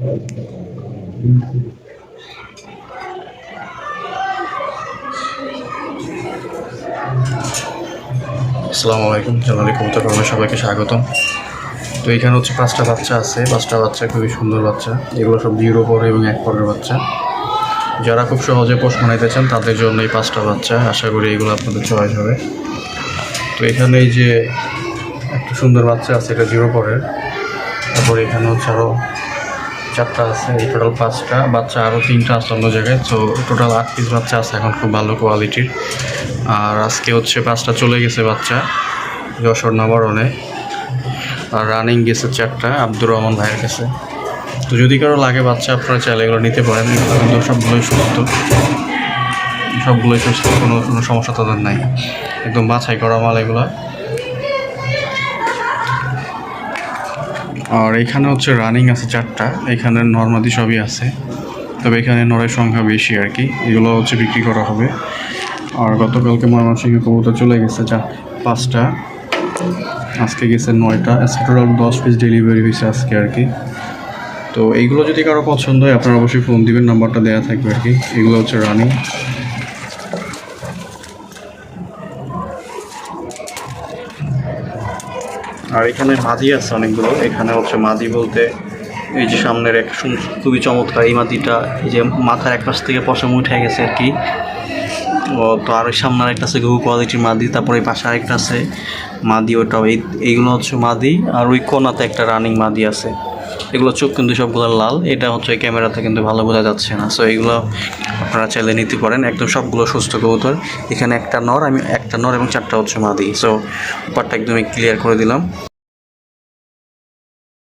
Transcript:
আসসালামু আলাইকুম, জানালি কবুতর ফার্মে সবাইকে স্বাগতম। তো এখানে হচ্ছে পাঁচটা বাচ্চা আছে। পাঁচটা বাচ্চা খুবই সুন্দর বাচ্চা। এগুলো সব জিরো পরে এবং এক পরের বাচ্চা। যারা খুব সহজে পোষ বানাইতে চান, তাদের জন্য এই পাঁচটা বাচ্চা। আশা করি এগুলো আপনাদের চয়েস হবে। তো এখানে এই যে একটা সুন্দর বাচ্চা আছে, এটা জিরো পরের তারপরে এখানে হচ্ছে আরও চারটা আছে, এই টোটাল পাঁচটা। বাচ্চা আরও তিনটা আছে অন্য জায়গায়, তো টোটাল আট পিস বাচ্চা আছে, এখন খুব ভালো কোয়ালিটির আর আজকে হচ্ছে পাঁচটা চলে গেছে বাচ্চা, যশোর নবরণে। আর রানিং গেছে চারটা, আব্দুর রহমান ভাইয়ের কাছে। তো যদি কারও লাগে বাচ্চা, আপনারা চাইলে এগুলো নিতে পারেন। কিন্তু সবগুলোই সুস্থ। সবগুলোই সুস্থ, কোনো কোনো সমস্যা তাদের নাই। একদম বাছাই করা মাল এগুলো। আর এখানে হচ্ছে রানিং আছে চারটা, এখানে নর্মাদি সবই আছে। তবে এখানে নড়ের সংখ্যা বেশি আর কি, এগুলো হচ্ছে বিক্রি করা হবে। আর গতকালকে ময়মনসিংহে কবুতর চলে গেছে যা পাঁচটা, আজকে গেছে নয়টা টোটাল দশ পিস ডেলিভারি হয়েছে আজকে আর কি। তো এইগুলো যদি কারও পছন্দ হয়, আপনারা অবশ্যই ফোন দিবেন নাম্বারটা দেওয়া থাকবে আর কি। এগুলো হচ্ছে রানিং আর এখানে মাদি আছে অনেকগুলো। এখানে হচ্ছে মাদি বলতে এই যে সামনের এক খুবই চমৎকার এই মাদিটা, এই যে মাথার এক পাশ থেকে পশম উঠে গেছে আর কি। ও, তো আর ওই সামনের একটা আছে ঘু কোয়ালিটির মাদি, তারপরে এই পাশে আরেকটা আছে মাদি, ওটাও এই এইগুলো হচ্ছে মাদি। আর ওই কোনাতে একটা রানিং মাদি আছে। এগুলো চোখ কিন্তু সবগুলো লাল। এটা হচ্ছে ক্যামেরাতে কিন্তু ভালো বোঝা যাচ্ছে না। সো এগুলো আপনারা চাইলে নিতে পারেন। একদম সবগুলো সুস্থ কবুতর। এখানে একটা নর, আমি একটা নর এবং চারটা হচ্ছে মাদি। সো ব্যাপারটা একদমই ক্লিয়ার করে দিলাম।